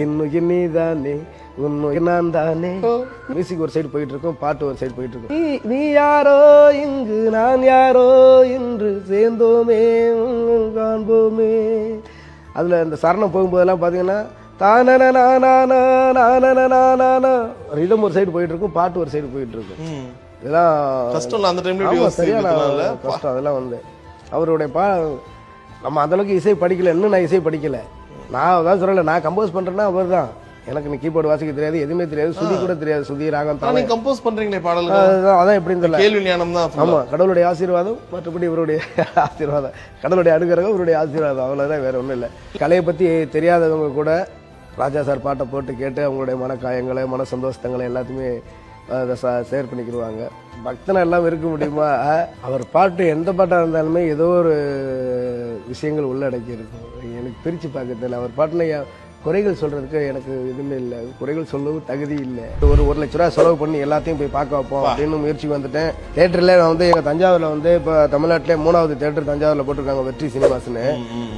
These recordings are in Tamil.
இன்னும் நீதானே உன்னுயிர் நான் தானே மியூசிக் ஒரு சைடு போயிட்டு இருக்கும் பாட்டு ஒரு சைடு போயிட்டு இருக்கும் நீ- நீ யாரோ இங்கு நான் யாரோ என்று சேர்ந்தோமே காண்போமே. அதுல இந்த சரணம் போகும்போதெல்லாம் நானானா ரிதம் ஒரு சைடு போயிட்டு இருக்கும் பாட்டு ஒரு சைடு போயிட்டு இருக்கும். இதெல்லாம் கஷ்டம் அந்த டைம்ல சரியான கஷ்டம் அதெல்லாம் வந்து. அவருடைய பா நம்ம அந்த அளவுக்கு இசை படிக்கல இன்னும் நான் இசை படிக்கல. நான் அதான் சொல்லல நான் கம்போஸ் பண்றேன்னா அவர் தான். எனக்கு நீ கீபோர்டு வாசிக்க தெரியாது எதுவுமே தெரியாது சுதி கூட தெரியாது சுதி ராகம் நீங்க கம்போஸ் பண்றீங்களே அதுதான் அதான் எப்படின்னு தெரியல. கேள்வி ஞானம் தான். ஆமா கடவுளுடைய ஆசீர்வாதம் மற்றபடி இவருடைய ஆசீர்வாதம். கடவுளுடைய அனுகிரகம் இவருடைய ஆசீர்வாதம் அவ்வளவுதான் வேற ஒண்ணும் இல்லை. கலையை பத்தி தெரியாதவங்க கூட ராஜா சார் பாட்டை போட்டு கேட்டு அவங்களுடைய மன காயங்களை மன சந்தோஷங்களை எல்லாத்தையுமே அதை ஷேர் பண்ணிக்கிடுவாங்க. பக்தனை எல்லாம் இருக்க முடியுமா? அவர் பாட்டு எந்த பாட்டாக இருந்தாலுமே ஏதோ ஒரு விஷயங்கள் உள்ளடக்கி இருக்கும் எனக்கு பிரித்து பார்க்க தெரியல அவர் பாட்டில் குறைகள் சொல்றதுக்கு எனக்கு எதுவுமே இல்லை. குறைகள் சொல்லவும் தகுதி இல்லை. ஒரு ஒரு லட்ச ரூபா செலவு பண்ணி எல்லாத்தையும் போய் பார்க்க வைப்போம் அப்படின்னு முயற்சிக்கு வந்துட்டேன். தேட்டர்ல நான் வந்து எங்க தஞ்சாவூர்ல வந்து இப்போ தமிழ்நாட்டிலே மூணாவது தேட்டர் தஞ்சாவூர்ல போட்டிருக்காங்க வெற்றி சினிமாஸ்னு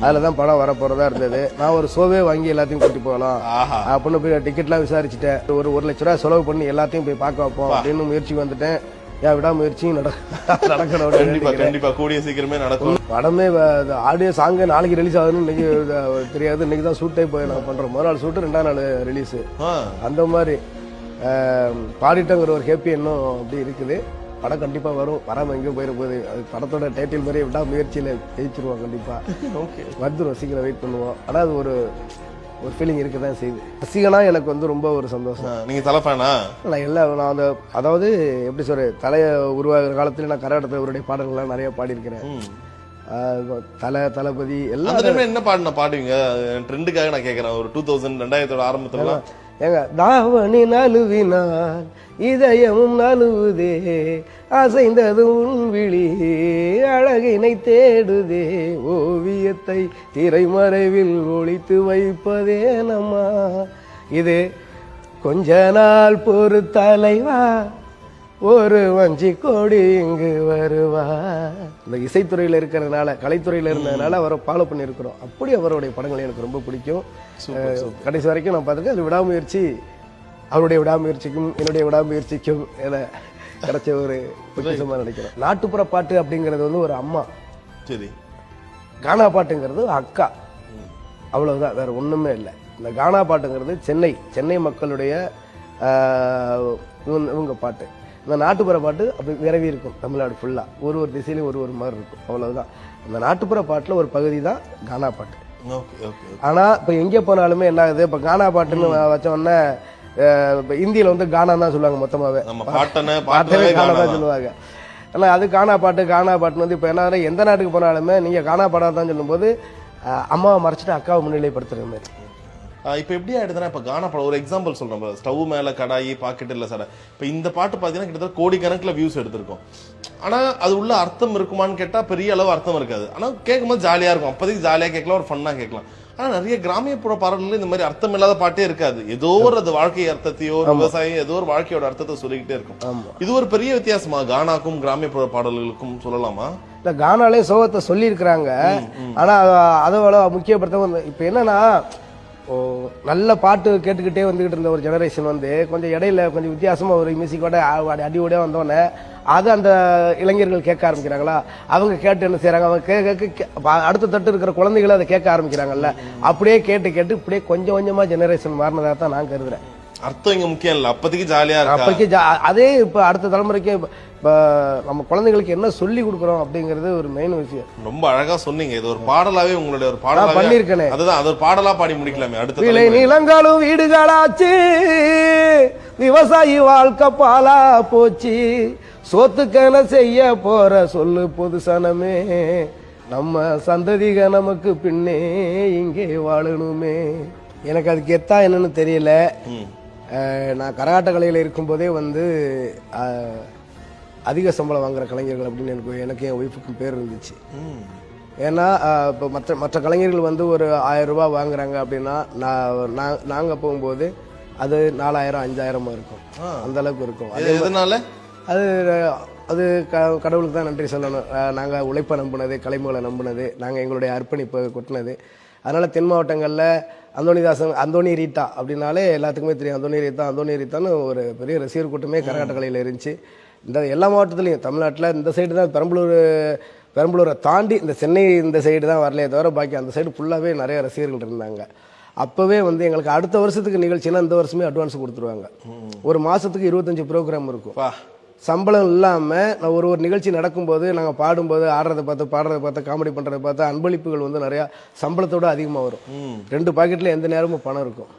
அதுல தான் படம் வர போறதா இருந்தது. நான் ஒரு ஷோவே வாங்கி எல்லாத்தையும் கூட்டி போகலாம் அப்படின்னு போய் டிக்கெட்லாம் விசாரிச்சுட்டேன். ஒரு ஒரு லட்ச ரூபா செலவு பண்ணி எல்லாத்தையும் போய் பார்க்க வைப்போம் அப்படின்னு முயற்சிக்கு வந்துட்டேன். ஏன் விடாமுயற்சியும் நட நடக்கணும் அப்படின்னு கண்டிப்பா கண்டிப்பா. கூடிய சீக்கிரமே நடக்கும். படமே ஆடியோ சாங்கு நாளைக்கு ரிலீஸ் ஆகுதுன்னு இன்னைக்கு தெரியாது. இன்னைக்கு தான் ஷூட்டே போய் நான் பண்றோம். முதல் நாள் ஷூட்டு ரெண்டாம் நாள் ரிலீஸ் அந்த மாதிரி பாடிட்டோங்கிற ஒரு ஹேப்பி இன்னும் அப்படி இருக்குது. படம் கண்டிப்பா வரும். வராம எங்கேயும் போயிட போகுது. அது படத்தோட டைட்டில் மாதிரி விடா முயற்சியில ஜெயிச்சிருவோம் கண்டிப்பா. ஓகே வந்துடும் சீக்கிரம் வெயிட் பண்ணுவோம். ஆனா அது ஒரு ஒரு ஃபீலிங் இருக்க தான் செய்யுது. ரசிகனா எனக்கு வந்து ரொம்ப ஒரு சந்தோஷம். ஆ, நீங்க தலை ஃபேனா நான் எல்லா நான் அந்த அதாவது எப்படி சொல்றது தலைய உருவாகிற காலத்துல நான் கரகாட்டத்தில் அவருடைய பாடல்கள்லாம் நிறைய பாடியிருக்கிறேன். தலை தளபதி டைம்ல என்ன பாடின பாடுவீங்க? ட்ரெண்டுக்காக நான் கேக்குறேன். ஒரு டூ தௌசண்ட் ரெண்டாயிரத்தோட ஆரம்பத்துல ஏங்க தாவணி நழுவினால் இதயமும் நழுவுதே அசைந்தது உன் விழி அழகினை தேடுதே ஓவியத்தை திரைமறைவில் ஒளித்து வைப்பதே நம்மா. இது கொஞ்ச நாள் பொறுத்தலைவா ஒரு வஞ்சி கோடி இங்கு வருவா. இந்த இசைத்துறையில இருக்கிறதுனால கலைத்துறையில இருந்ததுனால அவரை ஃபாலோ பண்ணியிருக்கிறோம். அப்படி அவருடைய படங்கள் எனக்கு ரொம்ப பிடிக்கும். கடைசி வரைக்கும் நான் பார்த்துருக்கேன். அது விடாமுயற்சி அவருடைய விடாமுயற்சிக்கும் என்னுடைய விடாமுயற்சிக்கும் என கிடைச்ச ஒரு பொக்கிஷமா நினைக்கிறேன். நாட்டுப்புற பாட்டு அப்படிங்கிறது வந்து ஒரு அம்மா. சரி. கானா பாட்டுங்கிறது அக்கா. அவ்வளவுதான் வேற ஒண்ணுமே இல்லை. இந்த கானா பாட்டுங்கிறது சென்னை சென்னை மக்களுடைய இவங்க பாட்டு. இந்த நாட்டுப்புற பாட்டு அப்படி விரவி இருக்கும் தமிழ்நாடு ஃபுல்லா ஒரு ஒரு திசையிலும் ஒரு ஒரு மாதிரி இருக்கும். அவ்வளவுதான். அந்த நாட்டுப்புற பாட்டுல ஒரு பகுதி தான் கானா பாட்டு. ஓகே ஓகே ஆனா இப்ப எங்க போனாலுமே என்ன ஆகுது? இப்ப கானா பாட்டுன்னு வச்ச உடனே ஆஹ், இப்ப இந்தியில வந்து கானா தான் சொல்லுவாங்க பாட்டனை பாட்டவே கானா தான் சொல்லுவாங்க. ஆனா அது கானா பாட்டு கானா பாட்டுன்னு வந்து இப்போ என்ன எந்த நாட்டுக்கு போனாலுமே நீங்க கானா பாடா தான் சொல்லும்போது அம்மாவை மறைச்சிட்டு அக்காவை முன்னிலைப்படுத்துற மாதிரி. இப்போ எப்படி ஆயிடுதுன்னா இப்போ கானா படம் ஒரு எக்ஸாம்பிள் சொல்றேன். இப்போ ஸ்டவ் மேல கடாயி பாக்கெட் இல்ல சார் இப்போ இந்த பாட்டு பார்த்தீங்கன்னா கிட்டத்தட்ட கோடிக்கணக்கில் வியூஸ் எடுத்திருக்கோம். ஆனா அது உள்ள அர்த்தம் இருக்குமான்னு கேட்டா பெரிய அளவு அர்த்தம் இருக்காது. ஆனா கேட்கும்போது ஜாலியா இருக்கும். அப்போதைக்கு ஜாலியா கேட்கலாம் ஒரு ஃபன்னா கேட்கலாம். ஆனா நிறைய கிராமியப்புற பாடல்கள் இந்த மாதிரி அர்த்தம் இல்லாத பாட்டே இருக்காது. ஏதோ ஒரு அது வாழ்க்கை அர்த்தத்தையோ விவசாயம் ஏதோ ஒரு வாழ்க்கையோட அர்த்தத்தை சொல்லிக்கிட்டே இருக்கும். இது ஒரு பெரிய வித்தியாசமா? கானாக்கும் கிராமியப்புற பாடல்களுக்கும் சொல்லலாமா? இந்த கானாலே சோகத்தை சொல்லியிருக்கிறாங்க. ஆனா அத- முக்கியப்படுத்த இப்போ என்னன்னா நல்ல பாட்டு கேட்டுக்கிட்டே வந்துகிட்டு இருந்த ஒரு ஜெனரேஷன் வந்து கொஞ்சம் இடையில கொஞ்சம் வித்தியாசமாக ஒரு மியூசிக்கோட அடியோடய வந்தோடனே அது அந்த இளைஞர்கள் கேட்க ஆரம்பிக்கிறாங்களா? அவங்க கேட்டு என்ன செய்கிறாங்க அவங்க கேட்க அடுத்த தட்டு இருக்கிற குழந்தைகளை அதை கேட்க ஆரம்பிக்கிறாங்கல்ல. அப்படியே கேட்டு கேட்டு இப்படியே கொஞ்சம் கொஞ்சமா ஜெனரேஷன் மாறினதாக தான் நான் கருதுறேன். அர்த்தம் இங்க முக்கியம் இல்ல. அப்போதைக்கு ஜாலியா இருக்கா? அப்போதைக்கு அதே இப்போ அடுத்த தலைமுறைக்கு இப்ப- நம்ம குழந்தைகளுக்கு என்ன சொல்லி கொடுக்குறோம் அப்படிங்கிறது ஒரு மெயின் விஷயம். ரொம்ப அழகா சொன்னீங்க. இது ஒரு பாடலாவே உங்களுடைய ஒரு நான் பாடலாவே பண்ணியிருக்கேனே. அதுதான் அது ஒரு பாடலா பாடி முடிக்கலாமே அடுத்த. நிலங்களும் வீடுகளாச்சு. விவசாயி வாழ்க்கை பாலா போச்சு. சோத்துக்கன செய்ய போற சொல்லு பொது சனமே நம்ம சந்ததிக நமக்கு பின்னே இங்கே வாழணுமே. எனக்கு அதுக்கு எத்தா என்னன்னு தெரியல. நான் கரகாட்ட கலையில் இருக்கும்போதே வந்து அதிக சம்பளம் வாங்குற கலைஞர்கள் அப்படின்னு எனக்கு எனக்கு என் ஒய்ஃபுக்கும் பேர் இருந்துச்சு. ஏன்னா இப்போ மற்ற மற்ற கலைஞர்கள் வந்து ஒரு ஆயிரம் ரூபாய் வாங்குறாங்க அப்படின்னா நான் நான்- நாங்க போகும்போது அது நாலாயிரம் அஞ்சாயிரமா இருக்கும். அந்த அளவுக்கு இருக்கும். இது எதனால? அது அது க- கடவுளுக்கு தான் நன்றி சொல்லணும். அஹ், நாங்க உழைப்பை நம்பினது கலைமகளை நம்பினது நாங்க எங்களுடைய அர்ப்பணிப்பை கொட்டினது. அதனால் தென் மாவட்டங்களில் அந்தோணிதாசன் அந்தோணி ரீட்டா அப்படின்னாலே எல்லாத்துக்குமே தெரியும். அந்தோணி ரீத்தா அந்தோணி ரீத்தான்னு ஒரு பெரிய ரசிகர் கூட்டமே கரகாட்ட கலையில் இருந்துச்சு. இந்த எல்லா மாவட்டத்துலையும் தமிழ்நாட்டில் இந்த சைடு தான் பெரம்பலூர் பெரம்பலூரை தாண்டி இந்த சென்னை இந்த சைடு தான் வரலையே தவிர பாக்கி அந்த சைடு ஃபுல்லாகவே நிறைய ரசிகர்கள் இருந்தாங்க. அப்போவே வந்து எங்களுக்கு அடுத்த வருஷத்துக்கு நிகழ்ச்சினா இந்த வருஷமே அட்வான்ஸ் கொடுத்துருவாங்க. ஒரு மாதத்துக்கு இருபத்தஞ்சி ப்ரோக்ராம் இருக்கும். சம்பளம் இல்லாமல் ஒரு ஒரு நிகழ்ச்சி நடக்கும்போது நாங்கள் பாடும்போது ஆடுறதை பார்த்து பாடுறதை பார்த்து காமெடி பண்ணுறதை பார்த்து அன்பளிப்புகள் வந்து நிறையா சம்பளத்தோட அதிகமாக வரும். ரெண்டு பாக்கெட்டில் எந்த நேரமும் பணம் இருக்கும்.